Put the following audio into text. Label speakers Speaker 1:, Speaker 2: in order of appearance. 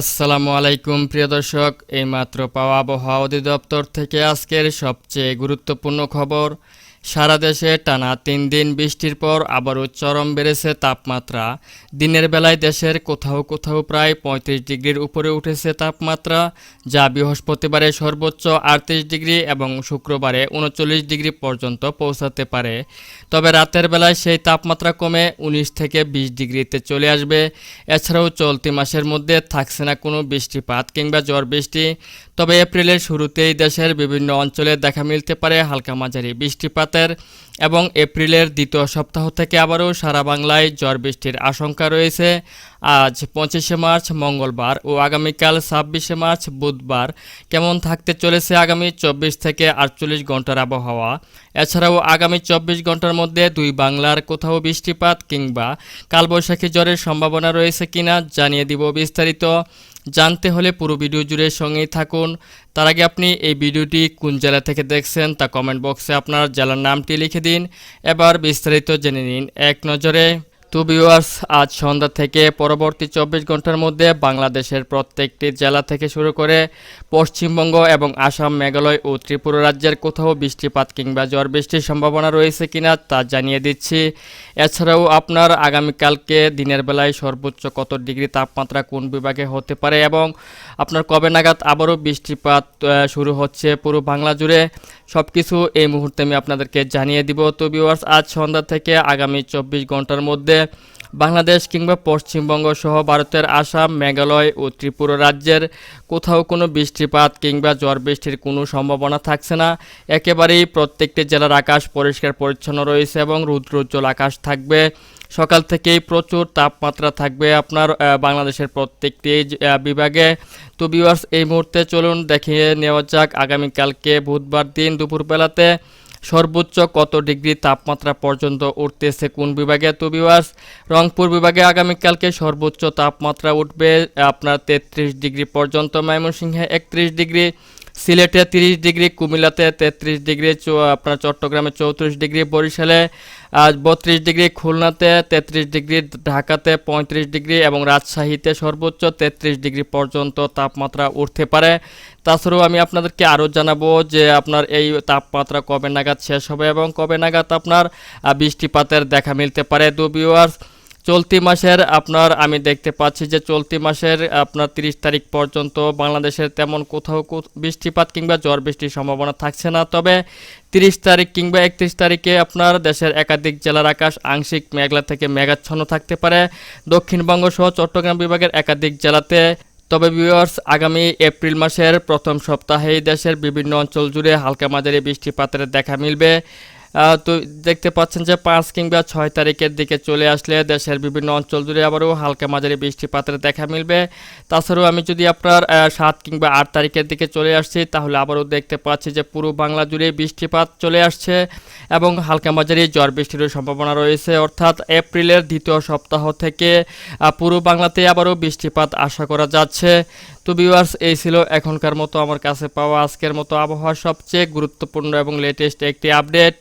Speaker 1: আসসালামু আলাইকুম প্রিয় দর্শক। এইমাত্র পাওয়া আবহাওয়া অধিদপ্তর থেকে আজকের সবচেয়ে গুরুত্বপূর্ণ খবর সারা দেশে টানা তিন দিন বৃষ্টির পর আবারও চরম বেড়েছে তাপমাত্রা। দিনের বেলায় দেশের কোথাও কোথাও প্রায় পঁয়ত্রিশ ডিগ্রির উপরে উঠেছে তাপমাত্রা, যা বৃহস্পতিবারে সর্বোচ্চ আটত্রিশ ডিগ্রি এবং শুক্রবারে উনচল্লিশ ডিগ্রি পর্যন্ত পৌঁছাতে পারে। তবে রাতের বেলায় সেই তাপমাত্রা কমে উনিশ থেকে বিশ ডিগ্রিতে চলে আসবে। এছাড়াও চলতি মাসের মধ্যে থাকছে না কোনো বৃষ্টিপাত কিংবা ঝড় বৃষ্টি। তবে এপ্রিলের শুরুতেই দেশের বিভিন্ন অঞ্চলে দেখা মিলতে পারে হালকা মাঝারি বৃষ্টিপাতের এবং এপ্রিলের দ্বিতীয় সপ্তাহ থেকে আবারও সারা বাংলায় ঝড় বৃষ্টির আশঙ্কা রয়েছে। আজ পঁচিশে মার্চ, মঙ্গলবার ও আগামীকাল ছাব্বিশে মার্চ, বুধবার কেমন থাকতে চলেছে আগামী চব্বিশ থেকে আটচল্লিশ ঘণ্টার আবহাওয়া? এছাড়াও আগামী চব্বিশ ঘণ্টার মধ্যে দুই বাংলার কোথাও বৃষ্টিপাত কিংবা কালবৈশাখী জ্বরের সম্ভাবনা রয়েছে কিনা জানিয়ে দিব বিস্তারিত। জানতে হলে পুরো ভিডিও জুড়ে সঙ্গেই থাকুন। তার আগে আপনি এই ভিডিওটি কোন জেলা থেকে দেখছেন তা কমেন্ট বক্সে আপনার জেলার নামটি লিখে দিন। এবার বিস্তারিত জেনে নিন এক নজরে। তো ভিউয়ার্স আজ সন্ধ্যা থেকে পরবর্তী চব্বিশ ঘণ্টার মধ্যে বাংলাদেশের প্রত্যেকটি জেলা থেকে শুরু করে পশ্চিমবঙ্গ এবং আসাম, মেঘালয় ও ত্রিপুরা রাজ্যের কোথাও বৃষ্টিপাত কিংবা ঝড় বৃষ্টির সম্ভাবনা রয়েছে কিনা তা জানিয়ে দিচ্ছি। এছাড়াও আপনার আগামীকালকে দিনের বেলায় সর্বোচ্চ কত ডিগ্রি তাপমাত্রা কোন বিভাগে হতে পারে এবং আপনার কবে নাগাদ আবারও বৃষ্টিপাত শুরু হচ্ছে পুরো বাংলা জুড়ে? সব কিছু এই মুহূর্তে আমি আপনাদেরকে জানিয়ে দিব। তো ভিউয়ার্স আজ সন্ধ্যা থেকে আগামী চব্বিশ ঘণ্টার মধ্যে বাংলাদেশ কিংবা পশ্চিমবঙ্গ সহ ভারতের আসাম, মেঘালয় ও ত্রিপুরা রাজ্যের কোথাও কোনো বৃষ্টিপাত কিংবা ঝড় বৃষ্টির কোনো সম্ভাবনা থাকছে না। একেবারেই প্রত্যেকটি জেলার আকাশ পরিষ্কার পরিচ্ছন্ন রয়েছে এবং রুদ্রোজ্জ্বল আকাশ থাকবে। সকাল থেকেই প্রচুর তাপমাত্রা থাকবে আপনার বাংলাদেশের প্রত্যেকটি বিভাগে। তো ভিউয়ার্স এই মুহূর্তে চলুন দেখিয়ে নেওয়া যাক আগামীকালকে বুধবার দিন দুপুরবেলাতে সর্বোচ্চ কত ডিগ্রি তাপমাত্রা পর্যন্ত উঠতেছে কোন বিভাগে? তো ভিউয়ার্স রংপুর বিভাগে আগামীকালকে সর্বোচ্চ তাপমাত্রা উঠবে আপনার তেত্রিশ ডিগ্রি পর্যন্ত, ময়মনসিংহে একত্রিশ ডিগ্রি সিলেটে তিরিশ ডিগ্রি, কুমিল্লাতে তেত্রিশ ডিগ্রি আপনার চট্টগ্রামে চৌত্রিশ ডিগ্রি, বরিশালে বত্রিশ ডিগ্রি, খুলনাতে তেত্রিশ ডিগ্রি ঢাকাতে পঁয়ত্রিশ ডিগ্রি এবং রাজশাহীতে সর্বোচ্চ তেত্রিশ ডিগ্রি পর্যন্ত তাপমাত্রা উঠতে পারে। তাছাড়াও আমি আপনাদেরকে আরও জানাব যে আপনার এই তাপমাত্রা কবে নাগাদ শেষ হবে এবং কবে নাগাদ আপনার বৃষ্টিপাতের দেখা মিলতে পারে। দু চলতি মাসের আপনার, আমি দেখতে পাচ্ছি যে চলতি মাসের আপনার তিরিশ তারিখ পর্যন্ত বাংলাদেশের তেমন কোথাও বৃষ্টিপাত কিংবা ঝড় বৃষ্টির সম্ভাবনা থাকছে না। তবে তিরিশ তারিখ কিংবা একত্রিশ তারিখে আপনার দেশের একাধিক জেলার আকাশ আংশিক মেঘলা থেকে মেঘাচ্ছন্ন থাকতে পারে। দক্ষিণবঙ্গ সহ চট্টগ্রাম বিভাগের একাধিক জেলাতে। তবে ভিউয়ার্স আগামী এপ্রিল মাসের প্রথম সপ্তাহেই দেশের বিভিন্ন অঞ্চল জুড়ে হালকা মাঝারি বৃষ্টিপাতের দেখা মিলবে। তো দেখতে পাচ্ছেন যে পাঁচ কিংবা ছয় তারিখের দিকে চলে আসলে দেশের বিভিন্ন অঞ্চল জুড়ে আবারও হালকা মাঝারি বৃষ্টিপাতের দেখা মিলবে। তাছাড়াও আমি যদি আপনার সাত কিংবা আট তারিখের দিকে চলে আসছি, তাহলে আবারও দেখতে পাচ্ছি যে পুরো বাংলা জুড়ে বৃষ্টিপাত চলে আসছে এবং হালকা মাঝারি ঝড় বৃষ্টিরও সম্ভাবনা রয়েছে। অর্থাৎ এপ্রিলের দ্বিতীয় সপ্তাহ থেকে পুরো বাংলাতে আবারও বৃষ্টিপাত আশা করা যাচ্ছে। তো ভিউয়ার্স এই ছিল এখনকার মতো আমার কাছে পাওয়া আজকের মতো আবহাওয়ার সবচেয়ে গুরুত্বপূর্ণ এবং লেটেস্ট একটি আপডেট